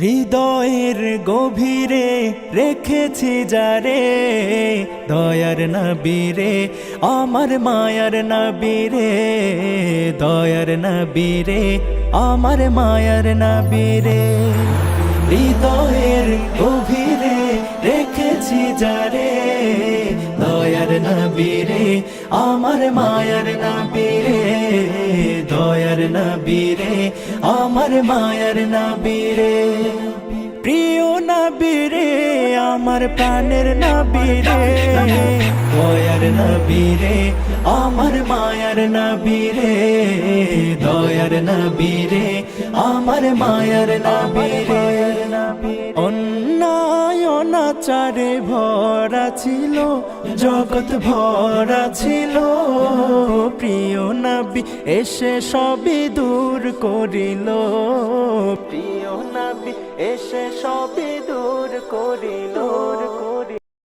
হৃদয়ের গভীরে রেখেছি যারে দয়ার নবীরে, আমার মায়ার নবীরে। দয়ার নবীরে, আমার মায়ার নবীরে। হৃদয়ের গভীরে রেখেছি যারে দয়ার নবীরে, আমার মায়ার নবীরে। দয়ার নবীরে আমার মায়ার নবীরে প্রিয় নবীরে আমার প্রাণের নবীরে দয়ার নবীরে আমার মায়ার নবীরে দয়ার নবীরে আমার মায়ার নবীরে অন্যায় অনাচারে ভরা ছিল, জগৎ ভরা ছিল। নবী এসে সবই দূর করিল। প্রিয় নবী এসে সবই দূর করিল।